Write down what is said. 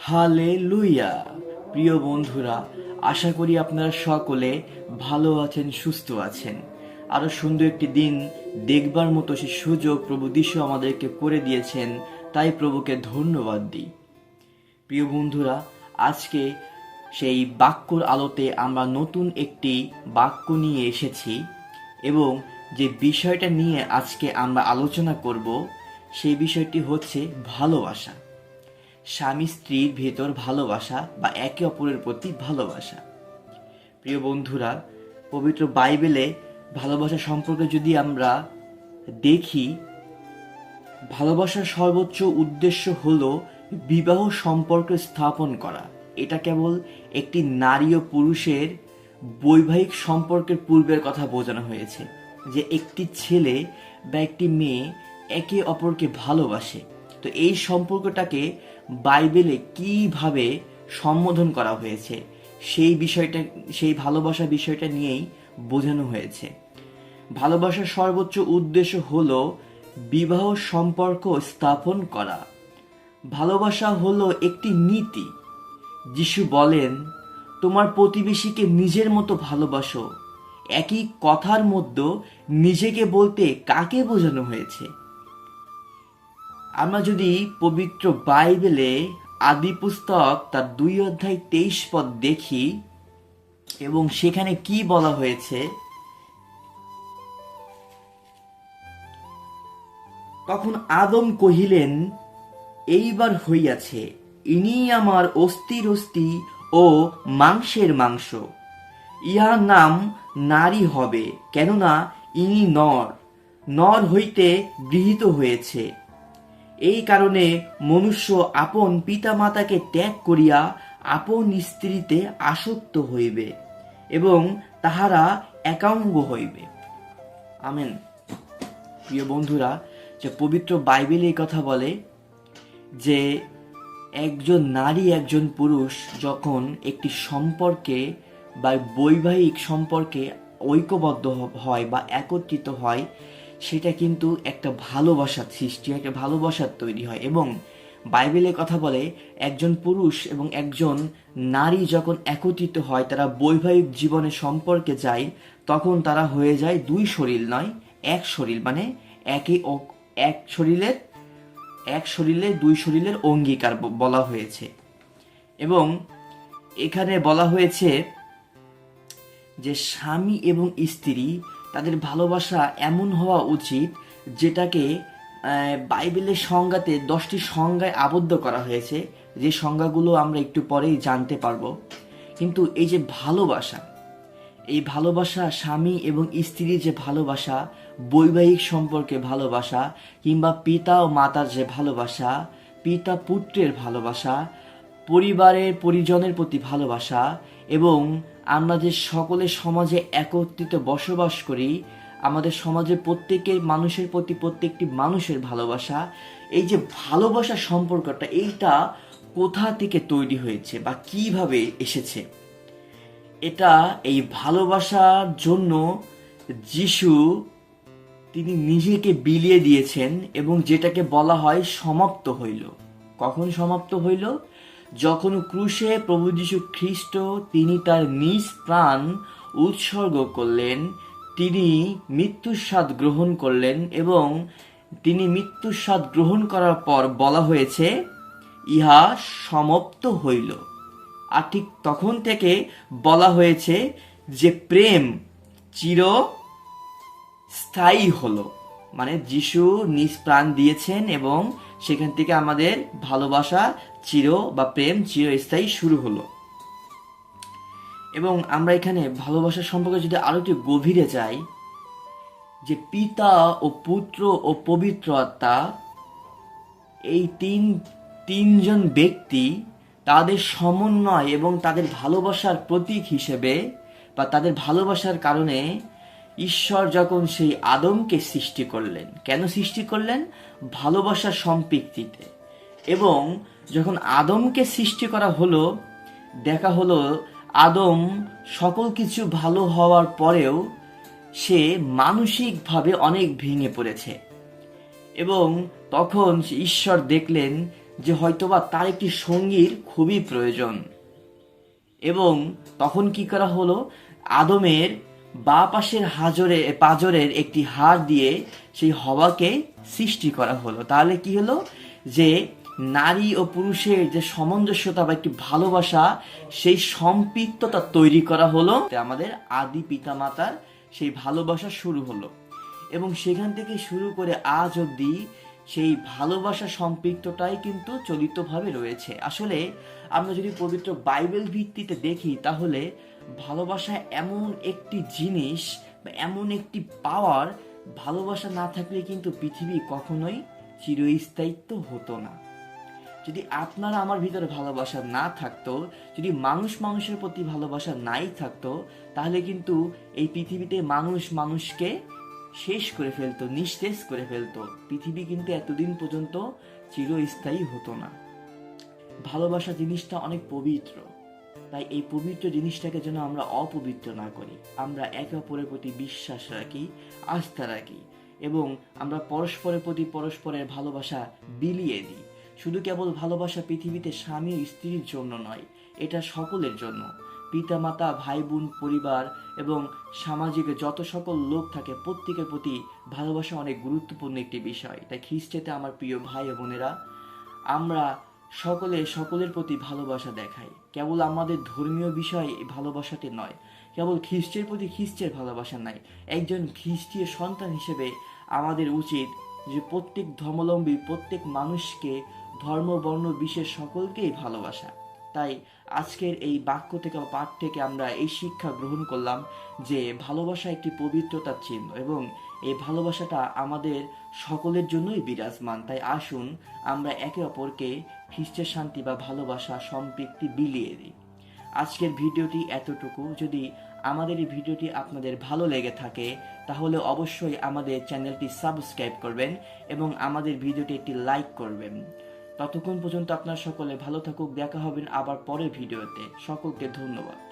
হালে লুইয়া প্রিয় বন্ধুরা, আশা করি আপনারা সকলে ভালো আছেন, সুস্থ আছেন। আরও সুন্দর একটি দিন দেখবার মতো সে সুযোগ প্রভু যিশু আমাদেরকে করে দিয়েছেন, তাই প্রভুকে ধন্যবাদ দিই। প্রিয় বন্ধুরা, আজকে সেই বাক্যর আলোতে আমরা নতুন একটি বাক্য নিয়ে এসেছি এবং যে বিষয়টা নিয়ে আজকে আমরা আলোচনা করব, সেই বিষয়টি হচ্ছে ভালোবাসা। স্বামী স্ত্রীর ভেতর ভালোবাসা বা একে অপরের প্রতি ভালোবাসা। প্রিয় বন্ধুরা, পবিত্র বাইবেলে ভালোবাসা সম্পর্কে যদি আমরা দেখি, ভালোবাসার সর্বোচ্চ উদ্দেশ্য হল বিবাহ সম্পর্ক স্থাপন করা। এটা কেবল একটি নারী ও পুরুষের বৈবাহিক সম্পর্কের পূর্বের কথা বোঝানো হয়েছে, যে একটি ছেলে বা একটি মেয়ে একে অপরকে ভালোবাসে। তো এই সম্পর্কটাকে বাইবেলে কীভাবে সম্বোধন করা হয়েছে, সেই বিষয়টা, সেই ভালোবাসা বিষয়টা নিয়েই বোঝানো হয়েছে। ভালোবাসার সর্বোচ্চ উদ্দেশ্য হল বিবাহ সম্পর্ক স্থাপন করা। ভালোবাসা হলো একটি নীতি। যিশু বলেন, তোমার প্রতিবেশীকে নিজের মতো ভালোবাসো। একই কথার মধ্যে নিজেকে বলতে কাকে বোঝানো হয়েছে? আমরা যদি পবিত্র বাইবেলে আদি পুস্তক তার দুই অধ্যায় তেইশ পদ দেখি, এবং সেখানে কি বলা হয়েছে? তখন আদম কহিলেন, এইবার হইয়াছে, ইনি আমার অস্থির অস্থি ও মাংসের মাংস। ইহার নাম নারী হবে, কেননা ইনি নর। নর হইতে গৃহীত হয়েছে। এই কারণে মনুষ্য আপন পিতামাতাকে ত্যাগ করিয়া আপন স্ত্রীতে আসক্ত হইবে এবং তাহারা একাঙ্গ হইবে। আমেন। প্রিয় বন্ধুরা, যে পবিত্র বাইবেল এই কথা বলে যে একজন নারী, একজন পুরুষ যখন একটি সম্পর্কে বা বৈবাহিক সম্পর্কে ঐক্যবদ্ধ হয় বা একত্রিত হয় সেটা কিন্তু একটা ভালোবাসার সৃষ্টি, একটা ভালোবাসার তৈরি হয় এবং বাইবেলে কথা বলে একজন পুরুষ এবং একজন নারী যখন একত্রিত হয়, তারা বৈবাহিক জীবনে সম্পর্কে যায়, তখন তারা হয়ে যায় দুই শরীর নয়, এক শরীর মানে একে এক শরীরের, এক শরীরে দুই শরীরের অঙ্গীকার বলা হয়েছে। এবং এখানে বলা হয়েছে যে স্বামী এবং স্ত্রী তাদের ভালোবাসা এমন হওয়া উচিত যেটাকে বাইবেলের সংজ্ঞাতে দশটি সংজ্ঞায় আবদ্ধ করা হয়েছে। যে সংজ্ঞাগুলো আমরা একটু পরেই জানতে পারব। কিন্তু এই যে ভালোবাসা, এই ভালোবাসা স্বামী এবং স্ত্রীর যে ভালোবাসা, বৈবাহিক সম্পর্কে ভালোবাসা কিংবা পিতা ও মাতার যে ভালোবাসা, পিতা পুত্রের ভালোবাসা পরিবারের পরিজনের প্রতি ভালোবাসা এবং আমরা যে সকলে সমাজে একত্রিত বসবাস করি, আমাদের সমাজের প্রত্যেকের মানুষের প্রতি প্রত্যেকটি মানুষের ভালোবাসা, এই যে ভালোবাসা সম্পর্কটা, এইটা কোথা থেকে তৈরি হয়েছে বা কীভাবে এসেছে? এটা এই ভালোবাসার জন্য যিশু তিনি নিজেকে বিলিয়ে দিয়েছেন এবং যেটাকে বলা হয় সমাপ্ত হইল। কখন সমাপ্ত হইল? যখন ক্রুশে প্রভু যীশু খ্রিস্ট তিনি তার নিজ প্রাণ উৎসর্গ করলেন, তিনি মৃত্যুর স্বাদ গ্রহণ করলেন এবং তিনি মৃত্যুর স্বাদ গ্রহণ করার পর বলা হয়েছে, ইহা সমাপ্ত হইল। আর ঠিক তখন থেকে বলা হয়েছে যে প্রেম চির স্থায়ী হলো। মানে যিশু নিজ প্রাণ দিয়েছেন এবং সেখান থেকে আমাদের ভালোবাসা, চির বা প্রেম চিরস্থায়ী শুরু হলো। এবং আমরা এখানে ভালোবাসার সম্পর্কে যদি আরও একটু গভীরে যাই, যে পিতা ও পুত্র ও পবিত্র আত্মা, এই তিন, তিনজন ব্যক্তি তাদের সমন্বয় এবং তাদের ভালোবাসার প্রতীক হিসেবে বা তাদের ভালোবাসার কারণে ঈশ্বর যখন সেই আদমকে সৃষ্টি করলেন, কেন সৃষ্টি করলেন? ভালোবাসার সম্পৃক্তিতে। এবং যখন আদমকে সৃষ্টি করা হলো, দেখা হলো আদম সকল কিছু ভালো হওয়ার পরেও সে মানসিকভাবে অনেক ভেঙে পড়েছে। এবং তখন ঈশ্বর দেখলেন যে হয়তোবা তার একটি সঙ্গীর খুবই প্রয়োজন। এবং তখন কি করা হলো? আদমের বা পাশের হাজরে পাজরের একটি হাড় দিয়ে সেই হওয়াকে সৃষ্টি করা হলো। তাহলে কি হলো? যে নারী ও পুরুষের যে সামঞ্জস্যতা বা একটি ভালোবাসা, সেই সম্পৃক্ততা তৈরি করা হলো। আমাদের আদি পিতামাতার সেই ভালোবাসা শুরু হলো। এবং সেখান থেকে শুরু করে আজ অবধি সেই ভালোবাসা সম্পৃক্তটাই কিন্তু চলিতভাবে রয়েছে। আসলে আমরা যদি পবিত্র বাইবেল ভিত্তিতে দেখি, তাহলে ভালোবাসা এমন একটি জিনিস বা এমন একটি পাওয়ার ভালোবাসা না থাকলে কিন্তু পৃথিবী কখনোই চিরস্থায়িত্ব হতো না। যদি আপনারা আমার ভিতরে ভালোবাসা না থাকতো, যদি মানুষ মানুষের প্রতি ভালোবাসা নাই থাকতো, তাহলে কিন্তু এই পৃথিবীতে মানুষ মানুষকে শেষ করে ফেলতো, নিঃশেষ করে ফেলতো। পৃথিবী কিন্তু এতদিন পর্যন্ত চিরস্থায়ী হতো না। ভালোবাসা জিনিসটা অনেক পবিত্র। তাই এই পবিত্র জিনিসটাকে যেন আমরা অপবিত্র না করি। আমরা একে অপরের প্রতি বিশ্বাস রাখি, আস্থা রাখি এবং আমরা পরস্পরের প্রতি পরস্পরের ভালোবাসা বিলিয়ে দিই। শুধু কেবল ভালোবাসা পৃথিবীতে স্বামী ও স্ত্রীর জন্য নয়, এটা সকলের জন্য। পিতামাতা ভাই বোন পরিবার এবং সামাজিক যত সকল লোক থাকে, প্রত্যেকের প্রতি ভালোবাসা অনেক গুরুত্বপূর্ণ একটি বিষয়। তাই খ্রিস্টেতে আমার প্রিয় ভাই বোনেরা, আমরা সকলে সকলের প্রতি ভালোবাসা দেখাই। কেবল আমাদের ধর্মীয় বিষয় এই ভালোবাসাটি নয়। কেবল খ্রিস্টের প্রতি খ্রিস্টের ভালোবাসা নাই। একজন খ্রিস্টীয় সন্তান হিসেবে আমাদের উচিত যে প্রত্যেক ধর্মলম্বী প্রত্যেক মানুষকে ধর্ম, বর্ণ বিশেষ সকলকেই ভালোবাসা। তাই আজকের এই বাক্য থেকে বা পাঠ থেকে আমরা এই শিক্ষা গ্রহণ করলাম যে ভালোবাসা একটি পবিত্রতার চিহ্ন এবং এই ভালোবাসাটা আমাদের সকলের জন্যই বিরাজমান। তাই আসুন আমরা একে অপরকে খ্রিস্টের শান্তি বা ভালোবাসা সম্পৃক্তি বিলিয়ে দিই। আজকের ভিডিওটি এতটুকু। যদি আমাদের এই ভিডিওটি আপনাদের ভালো লেগে থাকে, তাহলে অবশ্যই আমাদের চ্যানেলটি সাবস্ক্রাইব করবেন এবং আমাদের ভিডিওটি একটি লাইক করবেন। ততক্ষণ পর্যন্ত আপনার সকলে ভালো থাকুক দেখা হবেন আবার পরের ভিডিওতে। সকলকে ধন্যবাদ।